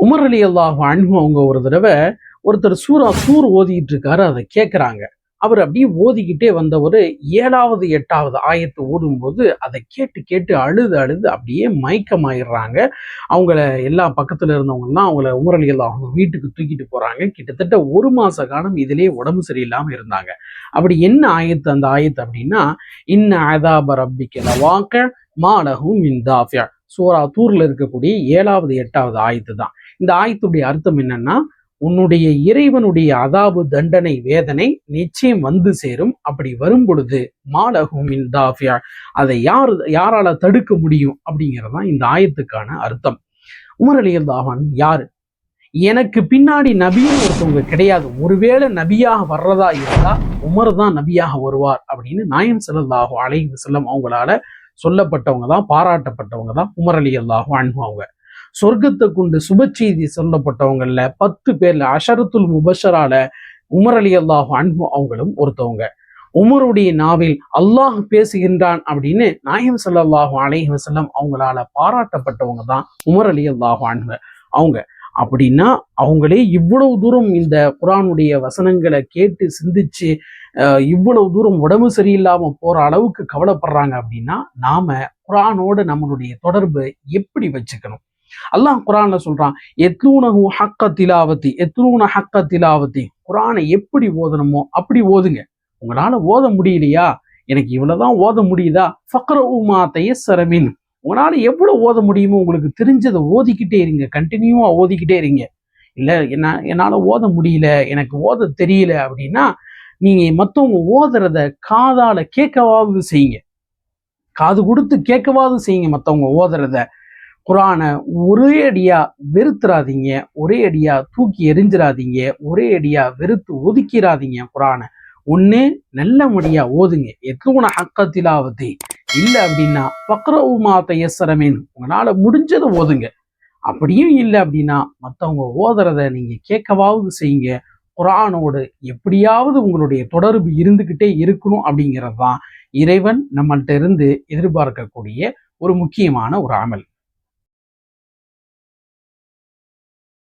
Umar அலி அல்லாஹ் அன்பு அவங்க ஒரு தடவை ஒருத்தர் சூரா சூர் ஓதிக்கிட்டு இருக்காரு அதை கேட்குறாங்க அவர் அப்படியே ஓதிக்கிட்டே வந்தவர் ஏழாவது எட்டாவது ஆயத்தை ஓடும்போது அதை கேட்டு கேட்டு அழுது அழுது அப்படியே மயக்கமாயிடுறாங்க. அவங்கள எல்லா பக்கத்தில் இருந்தவங்கலாம் அவங்கள உமர் அவங்க வீட்டுக்கு தூக்கிட்டு போகிறாங்க கிட்டத்தட்ட ஒரு மாத காலம் இதிலேயே உடம்பு சரியில்லாமல் இருந்தாங்க. அப்படி என்ன ஆயத்து அந்த ஆயத்து அப்படின்னா இன்ன அதாப ரப்பிக்கல வாக்க மாலகும் இந்தாஃபியா சூரா தூரில் இருக்கக்கூடிய ஏழாவது எட்டாவது ஆயத்து தான். இந்த ஆயத்துடைய அர்த்தம் என்னன்னா உன்னுடைய இறைவனுடைய அதாபு தண்டனை வேதனை நிச்சயம் வந்து சேரும். அப்படி வரும் பொழுது மாலகும் இந்தாஃபியா அதை யார் யாரால தடுக்க முடியும்? அப்படிங்கிறது தான் இந்த ஆயத்துக்கான அர்த்தம். உமர் அலி யாரு? எனக்கு பின்னாடி நபின்னு ஒருத்தவங்க கிடையாது. ஒருவேளை நபியாக வர்றதா இருந்தா உமர் தான் நபியாக வருவார் அப்படின்னு நாயம் ஸல்லல்லாஹு அலைஹி செல்லும் அவங்களால சொல்லப்பட்டவங்க தான் பாராட்டப்பட்டவங்க தான் உமரலி அலி அவங்க. சொர்க்கத்தை கொண்டு சுப செய்தி சொல்லப்பட்டவங்கல்ல பத்து பேர்ல அஷரத்துல் முபஷரால உமர் அலி அல்லாஹு அவங்களும் ஒருத்தவங்க. உமருடைய நாவில் அல்லாஹ் பேசுகின்றான் அப்படின்னு நாயம் ஸல்லல்லாஹு அலைஹி வசல்லம் அவங்களால பாராட்டப்பட்டவங்க தான் உமர் அலி அல்லாஹு அவங்க. அப்படின்னா அவங்களே இவ்வளவு தூரம் இந்த குரானுடைய வசனங்களை கேட்டு சிந்திச்சு இவ்வளவு தூரம் உடம்பு சரியில்லாமல் போற அளவுக்கு கவலைப்படுறாங்க அப்படின்னா நாம குரானோட நம்மளுடைய தொடர்பை எப்படி வச்சுக்கணும்? அல்லாஹ் குரான்ல சொல்றான் எத்லூனஹு ஹக்க திலாவத்தி எத்லூன ஹக்க திலாவத்தி. குரானை எப்படி ஓதணுமோ அப்படி ஓதுங்க. உங்களால ஓத முடியலையா? எனக்கு இவ்வளவுதான் ஓத முடியுதா? ஃபக்ர உமா தையசரமின் உங்களால் எவ்வளோ ஓத முடியுமோ உங்களுக்கு தெரிஞ்சதை ஓதிக்கிட்டே இருங்க. கண்டினியூவாக ஓதிக்கிட்டே இருங்க. இல்லை என்ன என்னால் ஓத முடியல எனக்கு ஓத தெரியல அப்படின்னா நீங்கள் மற்றவங்க ஓதுறத காதால் கேட்கவாவது செய்யுங்க. காது கொடுத்து கேட்கவாவது செய்யுங்க மற்றவங்க ஓதுறத. குரானை ஒரே அடியாக வெறுத்துறாதீங்க. ஒரே அடியாக தூக்கி எரிஞ்சிடாதீங்க ஒரே அடியாக வெறுத்து ஒதுக்கிடாதீங்க குரானை. ஒன்று நல்ல நல்லபடியா ஓதுங்க. எத்தோன ஹக்கத்திலாவது இல்லை அப்படின்னா பக்ரவுமா தையசரமேன் உங்களால் முடிஞ்சதை ஓதுங்க. அப்படியும் இல்லை அப்படின்னா மற்றவங்க ஓதுறத நீங்கள் கேட்கவாவது செய்யுங்க. குரானோடு எப்படியாவது உங்களுடைய தொடர்பு இருந்துக்கிட்டே இருக்கணும் அப்படிங்கிறது தான் இறைவன் நம்மள்கிட்ட இருந்து எதிர்பார்க்கக்கூடிய ஒரு முக்கியமான ஒரு அமல்.